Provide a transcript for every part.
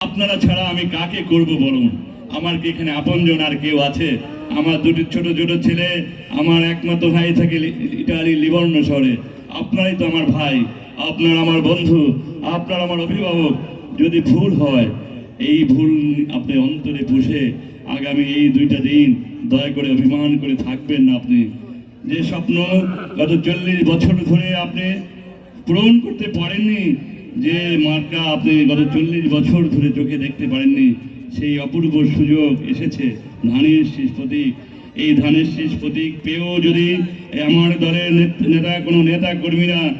আপনারা ছাড়া আমি কাকে করব বলুন? আমার কি এখানে আপনজন আর কেউ আছে? আমার দুটি ছোট ছোট ছেলে, আমার একমাত্র ভাই থাকে ইটালি লিবর্ণ শহরে। আপনারাই তো আমার ভাই, আপনার আমার বন্ধু, আপনার আমার অভিভাবক। যদি ভুল হয়, এই ভুল আপনি অন্তরে পুষে আগামী এই দুইটা দিন দয়া করে অভিমান করে থাকবেন না আপনি। যে স্বপ্ন গত চল্লিশ বছর ধরে আপনি পূরণ করতে পারেননি যে মার্কা আপনি গত চল্লিশ বছর ধরে চোখে দেখতে পারেননি, সেই অপূর্ব সুযোগ এসেছে। ধানের শীষ প্রতীক। এই ধানের শীষ প্রতীক পেয়েও যদি আমার দলের নেত- কোনো নেতা কর্মীরা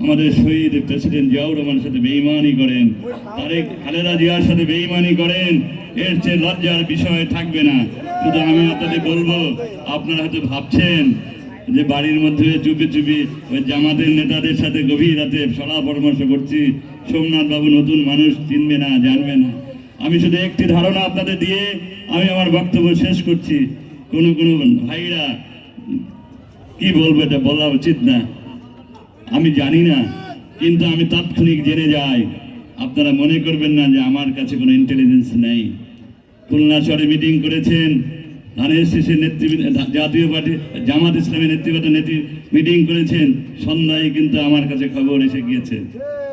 আমাদের শহীদ প্রেসিডেন্ট জিয়াউর রহমানের সাথে বেইমানি করেন, তারেক খালেদা জিয়ার সাথে বেইমানি করেন, এর চেয়ে লজ্জার বিষয় থাকবে না। শুধু আমি আপনাদের বলব, আপনারা হয়তো ভাবছেন যে বাড়ির মধ্যে চুপি চুপি ওই জামাতের নেতাদের সাথে গভীর রাতে সলা পরামর্শ করছি। সোমনাথ বাবু নতুন মানুষ চিনবে না, জানবে না। আমি শুধু একটি ধারণা আপনাদের দিয়ে আমি আমার বক্তব্য শেষ করছি। কোনো কোনো ভাইরা কি বলব এটা বলা উচিত না। আমি জানি না, কিন্তু আমি তাৎক্ষণিক জেনে যাই। আপনারা মনে করবেন না যে আমার কাছে কোনো ইন্টেলিজেন্স নেই। খুলনা শহরে মিটিং করেছেন ধানের শেষে নেতৃবৃন্দ, জাতীয় পার্টি, জামাত ইসলামের নেতৃত্ব নেতৃ মিটিং করেছেন। সন্ধ্যায় কিন্তু আমার কাছে খবর এসে গিয়েছে।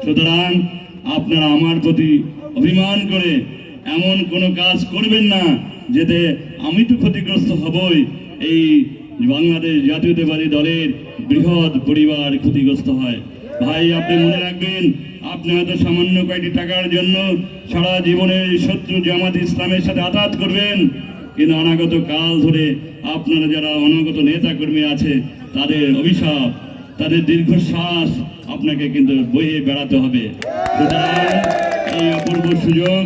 সুতরাং আপনারা আমার প্রতি অভিমান করে এমন কোনো কাজ করবেন না, যেতে আমি তো ক্ষতিগ্রস্ত হবই। এই বাংলাদেশ জাতীয়তাবাদী দলের বৃহৎ পরিবার ক্ষতিগ্রস্ত হয়। ভাই, আপনি মনে রাখবেন, আপনি হয়তো সামান্য কয়েকটি টাকার জন্য সারা জীবনের শত্রু জামাত ইসলামের সাথে আঘাত করবেন। কিন্তু অনাগত কাল ধরে আপনারা যারা অনাগত নেতা কর্মী আছে, তাদের অভিশাপ, তাদের দীর্ঘশ্বাস আপনাকে কিন্তু বইয়ে বেড়াতে হবে। এই অপূর্ব সুযোগ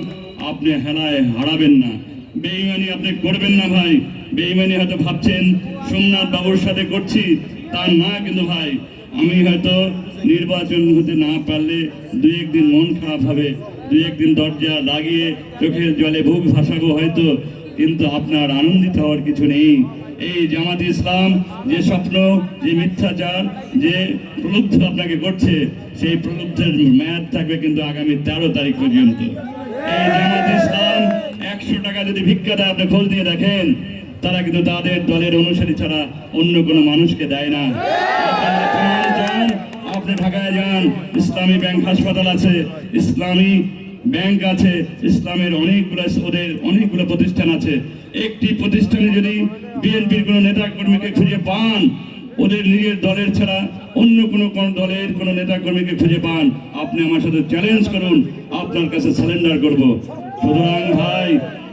আপনি হেলায় হারাবেন না। বেইমানি আপনি করবেন না ভাই। বেইমানি হয়তো ভাবছেন, সোমনাথ বাবুর সাথে করছি তার না কিন্তু ভাই। আমি হয়তো নির্বাচন হতে না পারলে দুই একদিন মন খারাপ হবে দুই একদিন দরজা লাগিয়ে চোখের জলে ভোগ ভাসাবো হয়তো। কিন্তু আপনার আনন্দিত হওয়ার কিছু নেই। এই জামাত ইসলাম যে স্বপ্ন, যে মিথ্যাচার, যে প্রলুব্ধ আপনাকে করছে, সেই প্রলুব্ধের মেয়াদ থাকবে কিন্তু আগামী তেরো তারিখ পর্যন্ত। এই জামাত ইসলাম একশো টাকা যদি ভিক্ষা দেয় আপনি খোঁজ দিয়ে দেখেন, তারা কিন্তু তাদের দলের অনুসারী ছাড়া অন্য কোনো মানুষকে দেয় না। আপনি ঢাকায় যান, ইসলামী ব্যাংক হাসপাতাল আছে, ইসলামী ব্যাংক আছে, ইসলামের অনেকগুলো ওদের অনেকগুলো প্রতিষ্ঠান আছে। একটি প্রতিষ্ঠানে যদি বিএনপির কোনো নেতা কর্মীকে খুঁজে পান, ওদের নিজের দলের ছাড়া অন্য কোনো কোন দলের কোনো নেতা কর্মীকে খুঁজে পান, আপনি আমার সাথে চ্যালেঞ্জ করুন, আপনার কাছে সারেন্ডার করব। সুতরাং ভাই,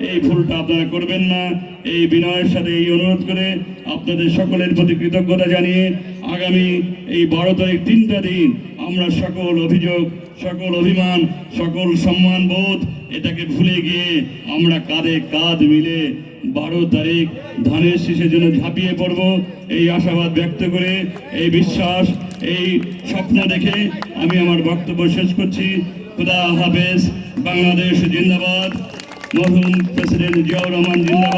এই ভুলটা আপনারা করবেন না। এই বিনয়ের সাথে এই অনুরোধ করে আপনাদের সকলের প্রতি কৃতজ্ঞতা জানিয়ে আগামী এই বারো তারিখ তিনটা দিন আমরা সকল অভিযোগ, সকল অভিমান, সকল সম্মান বোধ এটাকে ভুলে গিয়ে আমরা কাঁধে কাঁধ মিলে বারো তারিখ ধানের শীষের জন্য ঝাঁপিয়ে পড়ব। এই আশাবাদ ব্যক্ত করে, এই বিশ্বাস, এই স্বপ্ন দেখে আমি আমার বক্তব্য শেষ করছি। খুদা হাফেজ, বাংলাদেশ জিন্দাবাদ। মরহুম প্রেসিডেন্ট জিয়াউর রহমান জিন্দাবাদ।